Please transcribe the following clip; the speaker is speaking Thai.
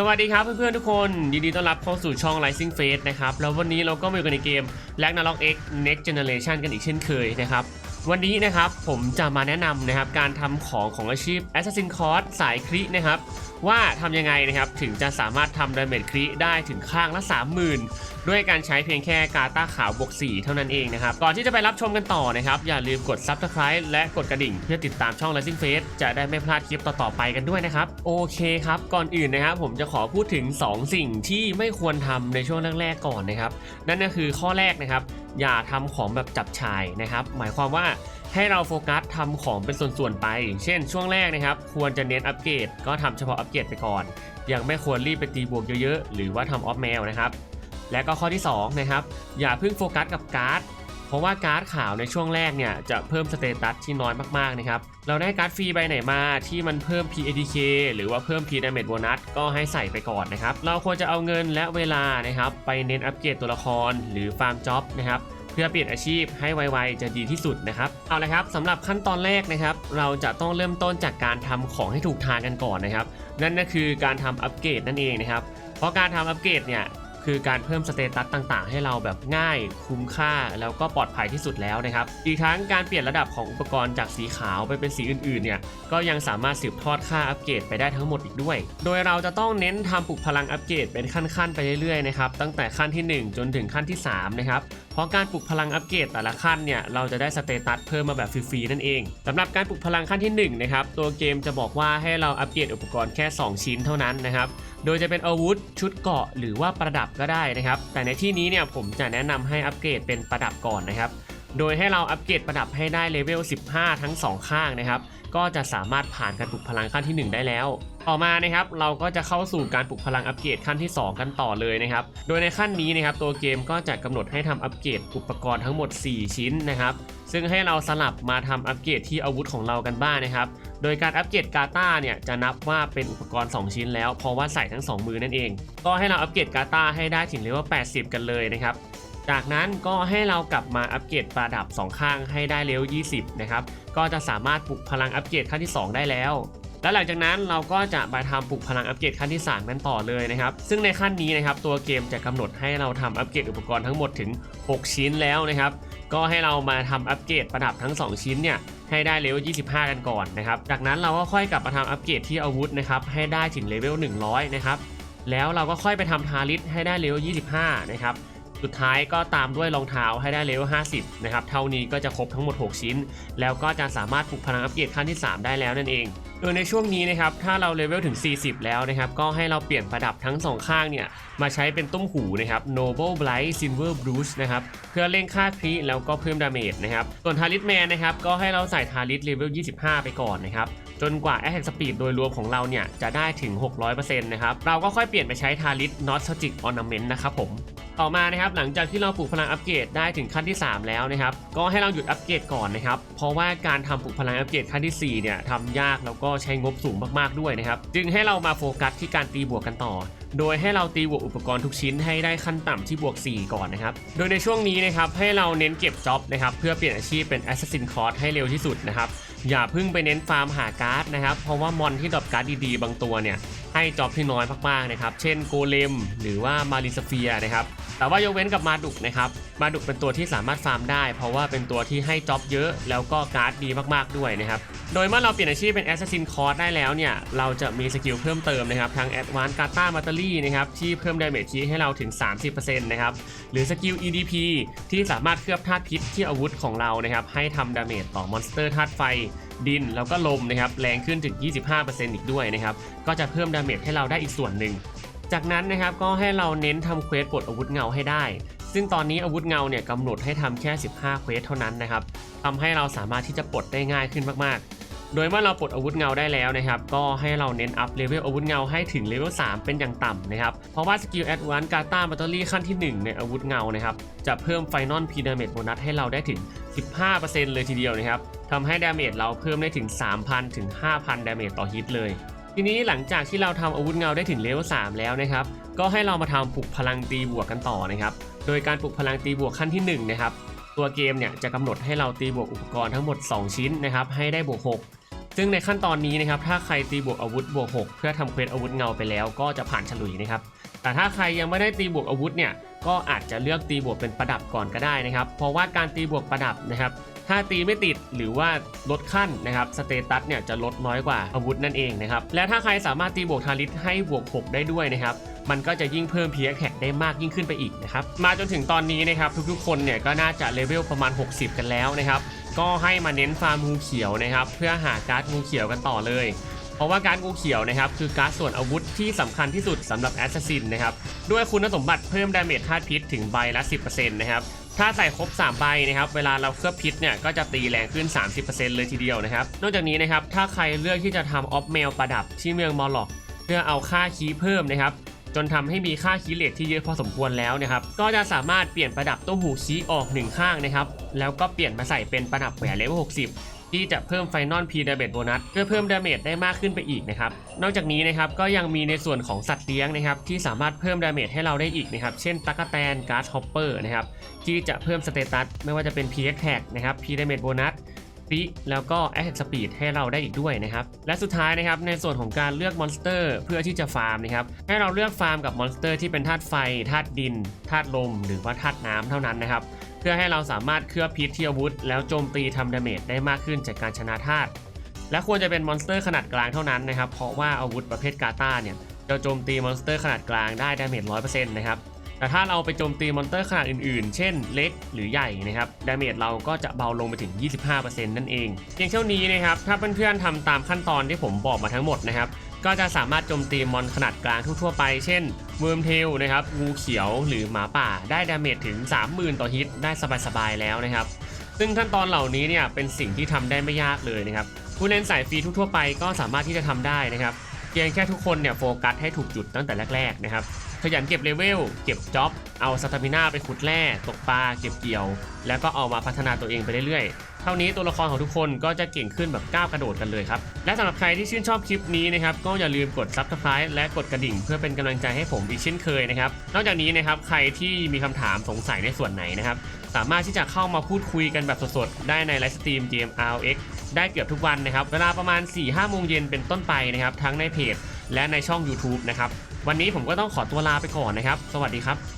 สวัสดีครับเพื่อนๆทุกคนยินดีต้อนรับเข้าสู่ช่อง Rising Face นะครับ แล้ววันนี้เราก็มาอยู่กันในเกม Ragnarok X Next Generation กันอีกเช่นเคยนะครับ วันนี้นะครับผมจะมาแนะนำนะครับการทำของของอาชีพ Assassin Creed สายคลินะครับ ว่าทำยังไงนะครับถึงจะสามารถทำดาเมจคริได้ถึงข้างละ 30,000 ด้วยการใช้เพียงแค่กาตาขาวบวก4เท่านั้นเองนะครับ ก่อนที่จะไปรับชมกันต่อนะครับ อย่าลืมกด Subscribe และกดกระดิ่ง เพื่อติดตามช่อง Rising Face จะได้ไม่พลาดคลิปต่อๆไปกันด้วยนะครับ โอเคครับ ก่อนอื่นนะครับผมจะขอพูดถึง 2 สิ่งที่ไม่ควรทำในช่วงแรกๆก่อนนะครับ นั่นก็คือข้อแรกนะครับอย่าทำของแบบจับฉ่ายนะครับ หมายความว่า ให้เราโฟกัสทำของเป็นส่วนๆไป เช่นช่วงแรกนะครับ ควรจะเน้นอัปเกรดก็ทำเฉพาะอัปเกรดไปก่อน ยังไม่ควรรีบไปตีบวกเยอะๆ หรือว่าทำออฟแมวนะครับ และก็ข้อที่สองนะครับอย่าเพิ่งโฟกัสกับการ์ดเพราะว่าการ์ดขาวในช่วงแรกเนี่ยจะเพิ่มสเตตัสที่น้อยมากๆนะครับ เราได้การ์ดฟรีใบไหนมาที่มันเพิ่ม PADK หรือว่าเพิ่ม P Damage Bonus ก็ให้ใส่ไปก่อนนะครับ เราควรจะเอาเงินและเวลานะครับไปเน้นอัปเกรดตัวละครหรือฟาร์มจ็อบนะครับ พื่อเปลี่ยนอาชีพให้ไวๆจะดีที่สุดนะครับเอาละครับสำหรับขั้นตอนแรกนะครับ เราจะต้องเริ่มต้นจากการทำของให้ถูกทางกันก่อนนะครับ นั่นก็คือการทำอัปเกรดนั่นเองนะครับ เพราะการทำอัปเกรดเนี่ยคือการเพิ่มสเตตัสต่างๆ ให้เราแบบง่ายคุ้มค่าแล้วก็ปลอดภัยที่สุดแล้วนะครับ อีกทั้งการเปลี่ยนระดับของอุปกรณ์จากสีขาวไปเป็นสีอื่นๆเนี่ยก็ยังสามารถสืบทอดค่าอัปเกรดไปได้ทั้งหมดอีกด้วย โดยเราจะต้องเน้นทำปลุกพลังอัปเกรดเป็นขั้นๆ ไปเรื่อยๆนะครับตั้งแต่ขั้นที่ 1 จนถึงขั้นที่3นะครับ ราะการปลุกพลังอัปเกรดแต่ละขั้นเนี่ยเราจะได้สเตตัสเพิ่มมาแบบฟรีๆนั่นเองสำหรับการปลุกพลังขั้นที่1นะครับตัวเกมจะบอกว่าให้เราอัปเกรดอุปกรณ์แค่ 2 ชิ้นเท่านั้นนะครับโดยจะเป็นอาวุธชุดเกราะหรือว่าประดับก็ได้นะครับแต่ในที่นี้เนี่ยผมจะแนะนำให้อัปเกรดเป็นประดับก่อนนะครับ โดยให้เราอัปเกรดประดับให้ได้เลเวล 15 ทั้ง 2 ข้างนะครับ ก็จะสามารถผ่านการปลุกพลังขั้นที่ 1 ได้แล้ว ต่อมานะครับเราก็จะเข้าสู่การปลุกพลังอัปเกรดขั้นที่ 2 กันต่อเลยนะครับ โดยในขั้นนี้นะครับตัวเกมก็จะกำหนดให้ทำอัปเกรดอุปกรณ์ทั้งหมด 4 ชิ้นนะครับ ซึ่งให้เราสลับมาทำอัปเกรดที่อาวุธของเรากันบ้างนะครับ โดยการอัปเกรดกาตาเนี่ยจะนับว่าเป็นอุปกรณ์ 2 ชิ้นแล้วเพราะว่าใส่ทั้ง 2 มือนั่นเอง ก็ให้เราอัปเกรดกาตาให้ได้ถึงเลเวล 80 กันเลยนะครับ จากนั้นก็ให้เรากลับมาอัปเกรดประดับ 2 ข้างให้ได้เลเวล20 นะครับ ก็จะสามารถปลุกพลังอัปเกรดขั้นที่ 2 ได้แล้วและหลังจากนั้นเราก็จะมาทำปลุกพลังอัปเกรดขั้นที่ 3 นั้นต่อเลยนะครับ ซึ่งในขั้นนี้นะครับตัวเกมจะกำหนดให้เราทำอัปเกรดอุปกรณ์ทั้งหมดถึง 6 ชิ้นแล้วนะครับ ก็ให้เรามาทำอัปเกรดประดับทั้ง 2 ชิ้นเนี่ยให้ได้เลเวล 25 กันก่อนนะครับ จากนั้นเราก็ค่อยกลับมาทำอัปเกรดที่อาวุธนะครับให้ได้ถึงเลเวล 100 นะครับ แล้วเราก็ค่อยไปทำทาริสให้ได้เลเวล 25 นะครับ สุดท้ายก็ตามด้วยรองเท้าให้ได้เลเวล50 นะครับ เท่านี้ก็จะครบทั้งหมด 6 ชิ้น แล้วก็จะสามารถปลุกพลังอัปเกรดขั้นที่ 3 ได้แล้วนั่นเอง โดยในช่วงนี้นะครับ ถ้าเราเลเวลถึง 40 แล้วนะครับ ก็ให้เราเปลี่ยนประดับทั้ง 2 ข้างเนี่ย มาใช้เป็นตุ้มหูนะครับ Noble Blight Silver Bruce นะครับ เพื่อเร่งค่าคริแล้วก็เพิ่มดาเมจนะครับ ส่วนทาริสแมนนะครับ ก็ให้เราใส่ทาริสเลเวล 25 ไปก่อนนะครับจนกว่า Attack Speed โดยรวมของเราเนี่ย จะได้ถึง 600%นะครับ เราก็ค่อยเปลี่ยนไปใช้ทาริส Nostalgic Ornament นะครับผม ต่อมานะครับหลังจากที่เราปลูกพลังอัปเกรดได้ถึงขั้นที่ 3 แล้วนะครับก็ให้เราหยุดอัปเกรดก่อนนะครับเพราะว่าการทำปลูกพลังอัปเกรดขั้นที่4เนี่ยทำยากแล้วก็ใช้งบสูงมากๆด้วยนะครับจึงให้เรามาโฟกัสที่การตีบวกกันต่อ โดยให้เราตีบวกอุปกรณ์ทุกชิ้นให้ได้ขั้นต่ำที่บวก 4 ก่อนนะครับ โดยในช่วงนี้นะครับให้เราเน้นเก็บจ็อบนะครับเพื่อเปลี่ยนอาชีพเป็น Assassin c r o s s ให้เร็วที่สุดนะครับอย่าเพิ่งไปเน้นฟาร์มหาการ์ดนะครับเพราะว่ามอนที่ดรอปการ์ดดีๆ บางตัวเนี่ยให้จ็อบที่น้อยมากๆนะครับเช่นโกเลมหรือว่ามาริสเฟียนะครับแต่ว่ายกเว้นกับมาดุกนะครับมาดุกเป็นตัวที่สามารถฟาร์มได้ เพราะว่าเป็นตัวที่ให้จ็อบเยอะแล้วก็การ์ดดีมากๆด้วยนะครับ โดยเมื่อเราเปลี่ยนอาชีพเป็น Assassin c o r s ได้แล้วเนี่ย เราจะมีสกิลเพิ่มเติมนะครับทาง Advanced g a t a m a t e r y นะครับ ที่เพิ่ม damage ที่ให้เราถึง 30%นะครับ หรือสกิล EDP ที่สามารถเคลือบธาตุพิษที่อาวุธของเรานะครับ ให้ทำดาเมจต่อมอนสเตอร์ธาตุไฟดินแล้วก็ลมนะครับ แรงขึ้นถึง 25%อีกด้วยนะครับ ก็จะเพิ่มดาเมจให้เราได้อีกส่วนหนึ่ง จากนั้นนะครับก็ให้เราเน้นทำเควสปลดอาวุธเงาให้ได้ซึ่งตอนนี้อาวุธเงาเนี่ยกำหนดให้ทำแค่ 15 เควสเท่านั้นนะครับทำให้เราสามารถที่จะปลดได้ง่ายขึ้นมากๆ โดยเมื่อเราปลดอาวุธเงาได้แล้วนะครับ ก็ให้เราเน้นอัพเลเวลอาวุธเงาให้ถึงเลเวล3เป็นอย่างต่ำนะครับ เพราะว่าสกิลแอดวานซ์กาตาแบตเตอรี่ขั้นที่ 1 ในอาวุธเงานะครับ จะเพิ่มไฟนอลพีดาเมจโบนัสให้เราได้ถึง 15%เลยทีเดียวนะครับทำให้ดาเมจเราเพิ่มได้ถึง 3,000 ถึง 5,000 ดาเมจต่อฮิตเลย ทีนี้หลังจากที่เราทำอาวุธเงาได้ถึงเลเวล3แล้วนะครับ ก็ให้เรามาทำปลุกพลังตีบวกกันต่อนะครับ โดยการปลุกพลังตีบวกขั้นที่1นะครับ ตัวเกมเนี่ยจะกำหนดให้เราตีบวกอุปกรณ์ทั้งหมด 2 ชิ้นนะครับ ให้ได้บวก 6 ซึ่งในขั้นตอนนี้นะครับถ้าใครตีบวกอาวุธบวก6เพื่อทำเควสอาวุธเงาไปแล้ว ก็จะผ่านฉลุยนะครับแต่ถ้าใครยังไม่ได้ตีบวกอาวุธเนี่ยก็อาจจะเลือกตีบวกเป็นประดับก่อนก็ได้นะครับ เพราะว่าการตีบวกประดับนะครับถ้าตีไม่ติดหรือว่าลดขั้นนะครับสเตตัสเนี่ยจะลดน้อยกว่าอาวุธนั่นเองนะครับและถ้าใครสามารถตีบวกทาริสให้บวก 6 ได้ด้วยนะครับมันก็จะยิ่งเพิ่ม p พีแท็กได้มากยิ่งขึ้นไปอีกนะครับมาจนถึงตอนนี้นะครับทุกๆคนเนี่ยก็น่าจะเลเวลประมาณ 60 กันแล้วนะครับ ก็ให้มาเน้นฟาร์มงูเขียวนะครับ เพื่อหาการ์ดงูเขียวกันต่อเลย เพราะว่าการ์ดงูเขียวนะครับคือการ์ดส่วนอาวุธที่สำคัญที่สุดสำหรับแอสซัสซินนะครับด้วยคุณสมบัติเพิ่มดาเมจธาตุพิษถึงใบละ 10%นะครับถ้าใส่ครบ 3 ใบนะครับ เวลาเราเคลือบพิษเนี่ยก็จะตีแรงขึ้น 30%เลยทีเดียวนะครับ นอกจากนี้นะครับ ถ้าใครเลือกที่จะทำออฟเมลประดับที่เมืองมอลล็อก เพื่อเอาค่าคีเพิ่มนะครับ จนทำให้มีค่าคีเลทที่เยอะพอสมควรแล้วนะครับ ก็จะสามารถเปลี่ยนประดับตู้หูคีย์ออกหนึ่งข้างนะครับ แล้วก็เปลี่ยนมาใส่เป็นประดับแหวนเลเวล60ที่จะเพิ่มไฟนอลพีดาเมจโบนัสเพื่อเพิ่มดาเมจได้มากขึ้นไปอีกนะครับ นอกจากนี้นะครับก็ยังมีในส่วนของสัตว์เลี้ยงนะครับที่สามารถเพิ่มดาเมจให้เราได้อีกนะครับ เช่นตั๊กแตนการ์ดฮอปเปอร์นะครับที่จะเพิ่มสเตตัสไม่ว่าจะเป็น p x tag นะครับ p damage bonus ฟิแล้วก็ attack speed ให้เราได้อีกด้วยนะครับ และสุดท้ายนะครับในส่วนของการเลือกมอนสเตอร์เพื่อที่จะฟาร์มนะครับให้เราเลือกฟาร์มกับมอนสเตอร์ที่เป็นธาตุไฟธาตุดินธาตุลม หรือว่าธาตุน้ำเท่านั้นนะครับเพื่อให้เราสามารถเคลือบพิษที่อาวุธ แล้วโจมตีทำดาเมจได้มากขึ้นจากการชนะธาตุและควรจะเป็นมอนสเตอร์ขนาดกลางเท่านั้นนะครับเพราะว่าอาวุธประเภทกาตาเนี่ยจะโจมตีมอนสเตอร์ขนาดกลางได้ดาเมจ100%นะครับ แต่ถ้าเราไปโจมตีมอนเตอร์ขนาดอื่นๆ เช่นเล็กหรือใหญ่นะครับดาเมจเราก็จะเบาลงไปถึง 25%นั่นเองเพียงเท่านี้นะครับ ถ้าเพื่อนๆทำตามขั้นตอนที่ผมบอกมาทั้งหมดนะครับก็จะสามารถโจมตีมอนขนาดกลางทั่วๆไป เช่นเวิร์มเทลนะครับงูเขียวหรือหมาป่า ได้ดาเมจถึง 30,000 ต่อฮิตได้สบายๆแล้วนะครับ ซึ่งขั้นตอนเหล่านี้เนี่ยเป็นสิ่งที่ทำได้ไม่ยากเลยนะครับผู้เล่นสายฟรีทั่วๆไปก็สามารถที่จะทำได้นะครับเพียงแค่ทุกคนเนี่ยโฟกัสให้ถูกจุดตั้งแต่แรกๆนะครับ ขยันเก็บเลเวล เก็บจ็อบ เอาสตามิน่าไปขุดแร่ตกปลาเก็บเกี่ยว แล้วก็เอามาพัฒนาตัวเองไปเรื่อยๆ เท่านี้ตัวละครของทุกคนก็จะเก่งขึ้นแบบก้าวกระโดดกันเลยครับ และสำหรับใครที่ชื่นชอบคลิปนี้นะครับ ก็อย่าลืมกด subscribe และกดกระดิ่งเพื่อเป็นกำลังใจให้ผมอีกเช่นเคยนะครับ นอกจากนี้นะครับใครที่มีคำถามสงสัยในส่วนไหนนะครับสามารถที่จะเข้ามาพูดคุยกันแบบสดๆ ได้ในไลฟ์สตรีมเกม RX ได้เกือบทุกวันนะครับ เวลาประมาณ 4-5โมงเย็นเป็นต้นไปนะครับ ทั้งในเพจและในช่อง YouTube นะครับ วันนี้ผมก็ต้องขอตัวลาไปก่อนนะครับ สวัสดีครับ